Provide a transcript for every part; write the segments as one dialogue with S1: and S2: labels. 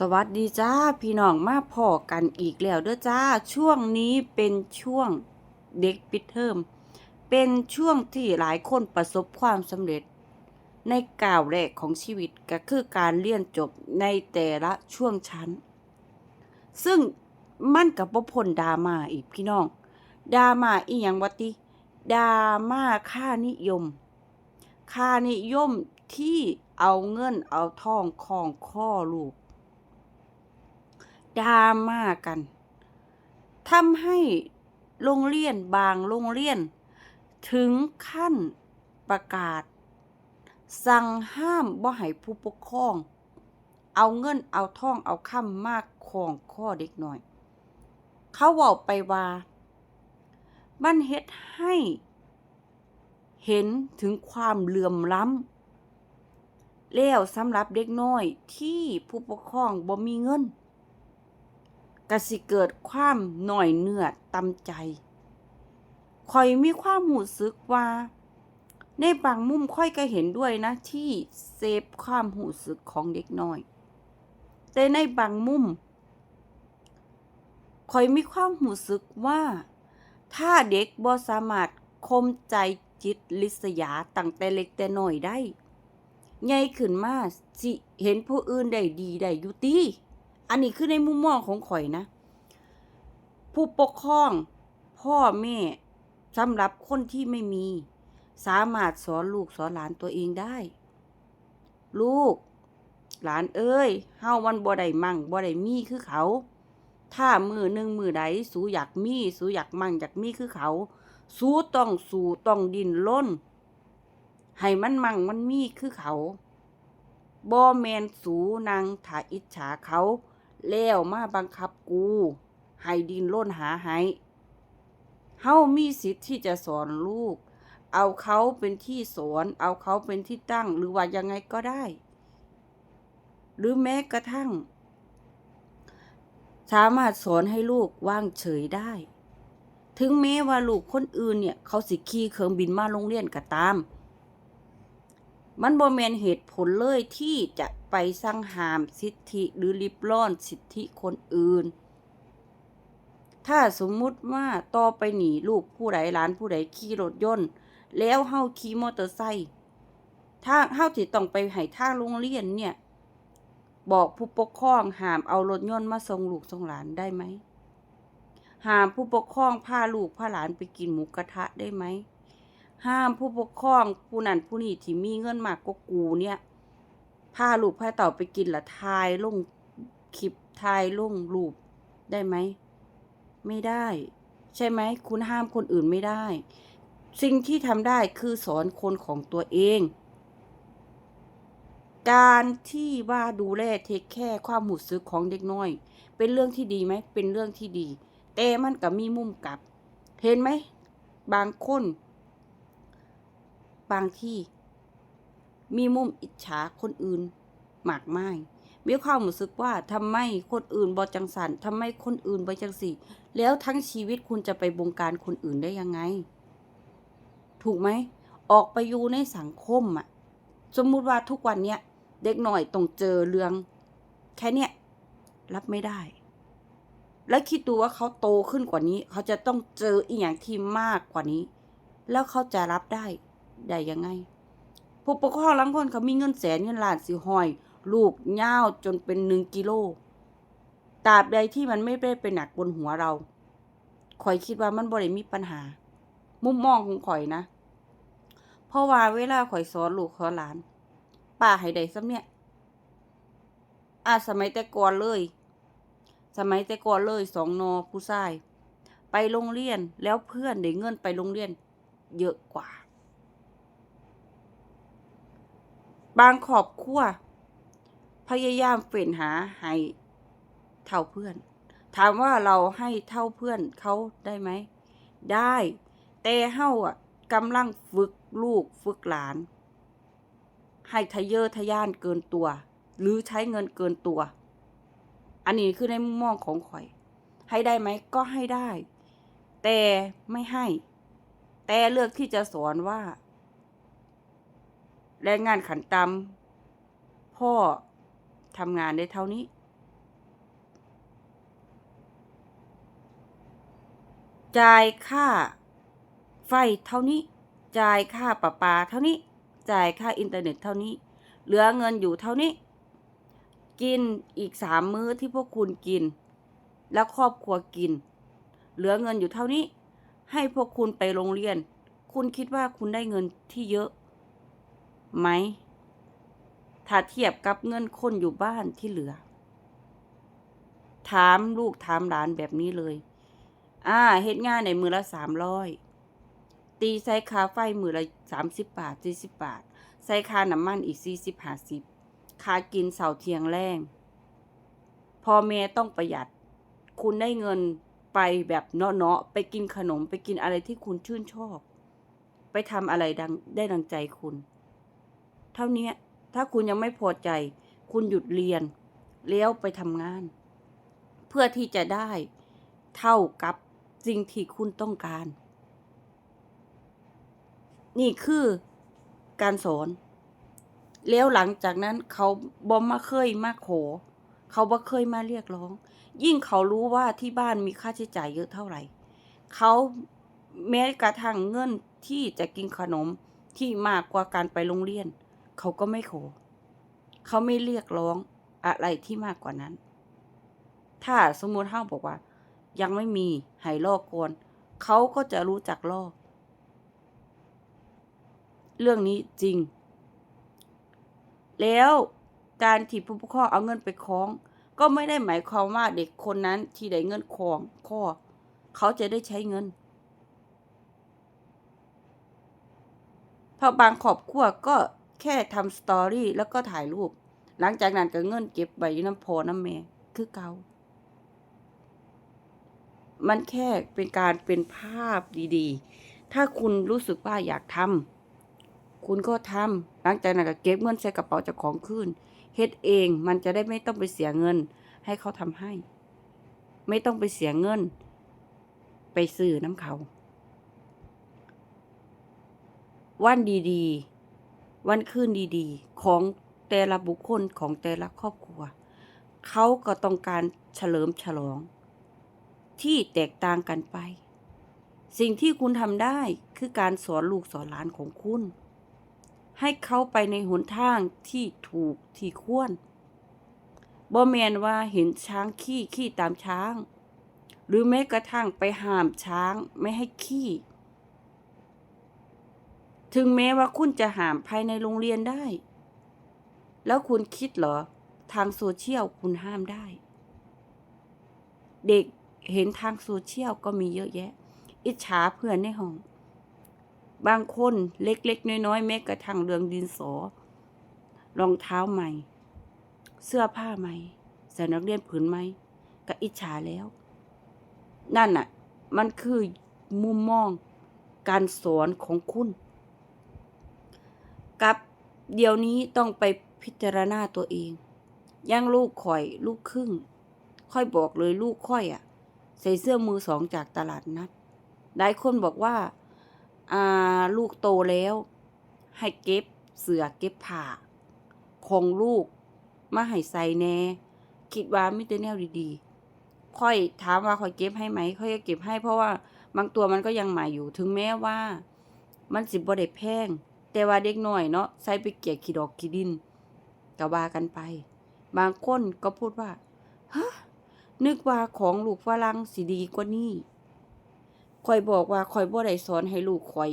S1: สวัสดีจ้าพี่น้องมาพอกันอีกแล้วเด้อจ้า ช่วงนี้เป็นช่วงเด็กปิดเทอมเป็นช่วงที่หลายคนประสบความสำเร็จ ในก้าวแรกของชีวิตก็คือการเรียนจบในแต่ละช่วงชั้น ซึ่งมันกับบ่พ้นดราม่าอีกพี่น้องดราม่าอีหยังวะติดราม่าค่านิยม ค่านิยมที่เอาเงินเอาทองของข้อลูก ดราม่ากันทำให้โรงเรียนบางโรงเรียน ถึงขั้นประกาศ สั่งห้ามบ่ให้ผู้ปกครอง เอาเงินเอาท่องเอาค่ำมากของข้อเด็กหน่อย เขาบอกไปว่ามันเฮ็ดให้ เห็นถึงความเหลื่อมล้ำแล้วสำหรับเด็กน้อยที่ผู้ปกครองบ่มีเงิน ก็สิเกิดความหน่อยเนื้อตำใจข่อยมีความหูสึกว่า ในบางมุมค่อยก็เห็นด้วยนะที่เซฟความหูสึกของเด็กน้อย แต่ในบางมุมข่อยมีความหูสึกว่า ถ้าเด็กบ่สามารถคมใจจิตลิษยาตั้งแต่เล็กแต่น้อยได้ใหญ่ขึ้นมาสิเห็นผู้อื่นได้ดีได้อยู่ติ อันนี้คือในมุมมองของข่อยนะ ผู้ปกครอง พ่อแม่สำหรับคนที่ไม่มี สามารถสอนลูกสอนหลานตัวเองได้ ลูก หลานเอ้ยเฮาวันบ่ได้มั่งบ่ได้มีคือเขา ถ้ามือหนึ่งมือใดสูอยากมี สูอยากมั่งอยากมีคือเขา สูต้องสู่ต้องดินล้นให้มันมั่งมันมีคือเขาบ่แมนสูนางถ่าอิจฉาเขา แล้วมาบังคับกู ให้ดินล้นหาให้เฮามีสิทธิ์ที่จะสอนลูก เอาเขาเป็นที่สอน เอาเขาเป็นที่ตั้ง หรือว่ายังไงก็ได้ หรือแม้กระทั่ง สามารถสอนให้ลูกว่างเฉยได้ ถึงแม้ว่าลูกคนอื่นเนี่ย เขาสิขี่เครื่องบินมาโรงเรียนก็ตาม มันบ่แมนเหตุผลเลยที่จะไปสั่งหามสิทธิหรือริบร่อนสิทธิคนอื่น ถ้าสมมุติว่าต่อไปหนีลูกผู้ใดหลานผู้ใดขี่รถยนต์ แล้วเฮาขี่มอเตอร์ไซค์ถ้าเฮาสิต้องไปให้ทางโรงเรียนเนี่ย บอกผู้ปกครองห้ามเอารถยนต์มาส่งลูกส่งหลานได้ไหมห้ามผู้ปกครองพาลูกพาหลานไปกินหมูกระทะได้ไหม ห้ามผู้ปกครองผู้นั้นผู้นี้ที่มีเงินมากกว่ากูเนี่ยพาลูกพาเต่าไปกินละทายลงคลิปทายลงรูปได้ไหม ไม่ได้ ใช่ไหม คุณห้ามคนอื่นไม่ได้ สิ่งที่ทำได้คือสอนคนของตัวเอง การที่ว่าดูแลเทคแค่ความหูซึกของเด็กน้อย เป็นเรื่องที่ดีไหม เป็นเรื่องที่ดี แต่มันก็มีมุมกลับ เห็นไหม บางคน บางที่มีมุมอิจฉาคนอื่นมากมายมีความรู้สึกว่าทำไมคนอื่นบอจังสันทำไมคนอื่นบอจังสี่ แล้วทั้งชีวิตคุณจะไปบงการคนอื่นได้ยังไง ถูกไหม ออกไปอยู่ในสังคมอะสมมุติว่าทุกวันเนี้ยเด็กหน่อยต้องเจอเรื่อง แค่เนี้ยรับไม่ได้ แล้วคิดดูว่าเขาโตขึ้นกว่านี้ เขาจะต้องเจออีกอย่างที่มากกว่านี้ แล้วเขาจะรับได้ ได้ยังไง ผู้ปกครองบางคนเขามีเงินแสนเงินล้านสิห้อย ลูกยาวจนเป็นหนึ่งกิโลตราบใดที่มันไม่ได้ไปหนักบนหัวเราข่อยคิดว่ามันบ่ได้มีปัญหา มุมมองของข่อยนะ เพราะว่าเวลาข่อยสอนลูกสอนหลาน ป้าให้ได้ซ้ำเนี่ยอะสมัยแต่ก่อนเลย สมัยแต่ก่อนเลยสองนอผู้ชาย ไปโรงเรียนแล้วเพื่อนได้เงินไปโรงเรียน เยอะกว่า บางครอบครัวพยายามเฟ้นหาให้เท่าเพื่อน ถามว่าเราให้เท่าเพื่อนเขาได้ไหม ได้ แต่เฮาอะกำลังฝึกลูกฝึกหลาน ให้ทะเยอทะยานเกินตัว หรือใช้เงินเกินตัว อันนี้คือในมุมมองของข่อย ให้ได้ไหมก็ให้ได้ แต่ไม่ให้ แต่เลือกที่จะสอนว่า แรงงานขันตำพ่อทำงานได้เท่านี้ จ่ายค่าไฟเท่านี้ จ่ายค่าประปาเท่านี้ จ่ายค่าอินเทอร์เน็ตเท่านี้ เหลือเงินอยู่เท่านี้ กินอีกสามมื้อที่พวกคุณกิน และครอบครัวกิน เหลือเงินอยู่เท่านี้ ให้พวกคุณไปโรงเรียน คุณคิดว่าคุณได้เงินที่เยอะ ไหม ถ้าเทียบกับเงินคนอยู่บ้านที่เหลือ ถามลูกถามหลานแบบนี้เลย อ่าเฮ็ดงานในมือละสามร้อยตีใส่ค่าไฟมือละสามสิบบาทสี่สิบบาท ใส่ค่าน้ำมันอีกสี่สิบห้าสิบค่ากินเสาเทียงแรงพ่อแม่ต้องประหยัด คุณได้เงินไปแบบเนาะๆไปกินขนมไปกินอะไรที่คุณชื่นชอบ ไปทำอะไรดังได้ดังใจคุณ เท่านี้ถ้าคุณยังไม่พอใจ คุณหยุดเรียนแล้วไปทำงาน เพื่อที่จะได้เท่ากับสิ่งที่คุณต้องการ นี่คือการสอน แล้วหลังจากนั้นเขาบอมมาเคยมาขอเขาบ่เคยมาเรียกร้อง ยิ่งเขารู้ว่าที่บ้านมีค่าใช้จ่ายเยอะเท่าไหร่ เขาแม้กระทั่งเงินที่จะกินขนมที่มากกว่าการไปโรงเรียน เขาก็ไม่ขอ เขาไม่เรียกร้องอะไรที่มากกว่านั้น ถ้าสมมติเฮาบอกว่า ยังไม่มีให้ลอกก่อนเขาก็จะรู้จักลอกเรื่องนี้จริง แล้วการที่ผู้ปกครองเอาเงินไปคล้อง ก็ไม่ได้หมายความว่าเด็กคนนั้นที่ได้เงินคลองข้อ เขาจะได้ใช้เงิน เพราะบางครอบครัวก็ ค่ทำสตอรี่แล้วก็ถ่ายรูป หลังจากนั้นก็เงินเก็บไว้อยู่น้ำพอน้ำแม่คือเกามันแค่เป็นการเป็นภาพดีๆ ถ้าคุณรู้สึกว่าอยากทำคุณก็ทำหลังจากนั้นก็เก็บเงินใส่กระเป๋าจากของคืนเฮ็ดเองมันจะได้ไม่ต้องไปเสียเงิน ให้เขาทำให้ ไม่ต้องไปเสียเงิน ไปซื้อน้ำเขา วันดีๆ วันคืนดีๆ ของแต่ละบุคคลของแต่ละครอบครัว เขาก็ต้องการเฉลิมฉลอง ที่แตกต่างกันไป สิ่งที่คุณทำได้คือการสอนลูกสอนหลานของคุณ ให้เขาไปในหนทางที่ถูกที่ควรบ่แมนว่าเห็นช้างขี้ขี้ตามช้าง หรือแม้กระทั่งไปห้ามช้างไม่ให้ขี้ ถึงแม้ว่าคุณจะหามภายในโรงเรียนได้ แล้วคุณคิดเหรอ ทางโซเชียลคุณห้ามได้ เด็กเห็นทางโซเชียลก็มีเยอะแยะ อิจฉาเพื่อนในห้อง บางคนเล็กๆ น้อยๆ แม้กระทั่งเรื่องดินสอ รองเท้าใหม่ เสื้อผ้าใหม่ใส่นักเรียนผืนใหม่ก็อิจฉาแล้ว นั่นน่ะ มันคือมุมมองการสอนของคุณ กับเดี๋ยวนี้ต้องไปพิจารณาตัวเองอยังลูกข่อย ลูกครึ่ง ค่อยบอกเลยลูกค่อยอะ่ะ ใส่เสื้อมือสองจากตลาดนัดหลายคนบอกว่าอ่าลูกโตแล้ว ให้เก็บเสือเก็บผ้าของลูกมาให้ใส่แน่คิดว่ามิแต่แนวดีๆ ค่อยถามว่าค่อยเก็บให้ไหมค่อยจะเก็บให้เพราะว่าบางตัวมันก็ยังใหม่อยู่ถึงแม้ว่า มันสิบ่ได้แพง แต่ว่าเด็กน้อยเนาะใส่ไปเกี่ยขี้ดอกขี้ดินก็ว่ากันไป บางคนก็พูดว่าฮะนึกว่าของลูกฝรั่งสิดีกว่านี้ข่อยบอกว่าข่อยบ่ได้สอนให้ลูกข่อย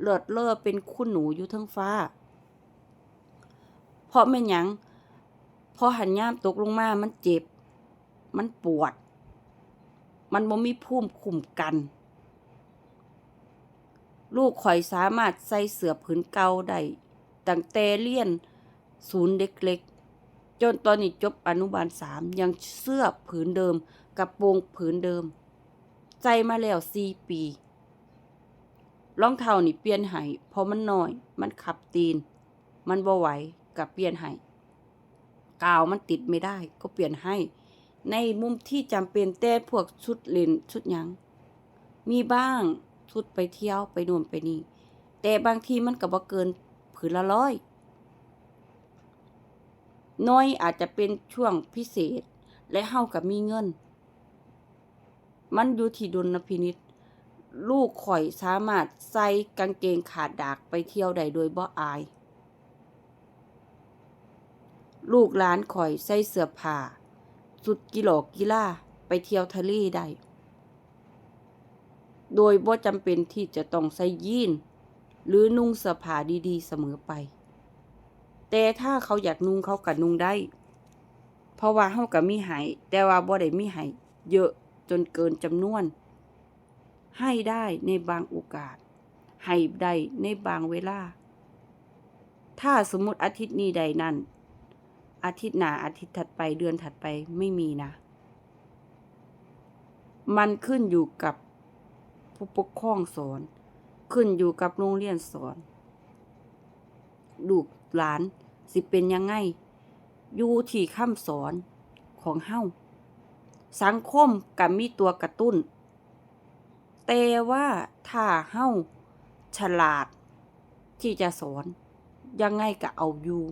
S1: เลิศเล่อเป็นคุณหนูอยู่ทั้งฟ้า เพราะแม่หยังพอหันย่ามตกลงมา มันเจ็บ มันปวด มันบ่มีภูมิคุ้มกัน ลูกข่อยสามารถใส่เสื้อผืนเก่าได้ตั้งแต่เรียนศูนย์เด็กเล็กจนตอนนี้จบอนุบาลสามยังเสื้อผืนเดิมกระโปรงผืนเดิม ใจมาแล้วสี่ปีรองเท้านี่เปลี่ยนให้เพราะมันน้อย มันขับตีน มันบ่ไหวกับเปลี่ยนให้กาวมันติดไม่ได้ ก็เปลี่ยนให้ ในมุมที่จำเป็นแต่พวกชุดเลนชุดยังมีบ้าง ชุดไปเที่ยวไปนู่นไปนี่ แต่บางทีมันก็บ่เกินผืนละร้อยน้อยอาจจะเป็นช่วงพิเศษ และเฮากับมีเงิน มันอยู่ที่ดุลพินิษลูกข่อยสามารถใส่กางเกงขาดดากไปเที่ยวใดโดยบ่อาย ลูกหลานข่อยใส่เสื้อผ้าสุดกิโลกีฬาไปเที่ยวทะเลได้ โดยบ่จำเป็นที่จะต้องใส่ยีนหรือนุ่งเสื้อผ้าดีๆ เสมอไป แต่ถ้าเขาอยากนุ่งเขาก็นุ่งได้ เพราะว่าเฮาก็มีให้แต่ว่าบ่ได้มีให้เยอะจนเกินจำนวน ให้ได้ในบางโอกาส ให้ได้ในบางเวลา ถ้าสมมุติอาทิตย์นี้ใดนั่นอาทิตย์หน้าอาทิตย์ถัดไปเดือนถัดไปไม่มีนะ มันขึ้นอยู่กับ ผู้ปกครองสอน ขึ้นอยู่กับโรงเรียนสอน ลูกหลานสิเป็นยังไง อยู่ที่คำสอนของเฮาสังคมกับมีตัวกระตุ้น แต่ว่าถ้าเฮาฉลาดที่จะสอน ยังไงก็เอาอยู่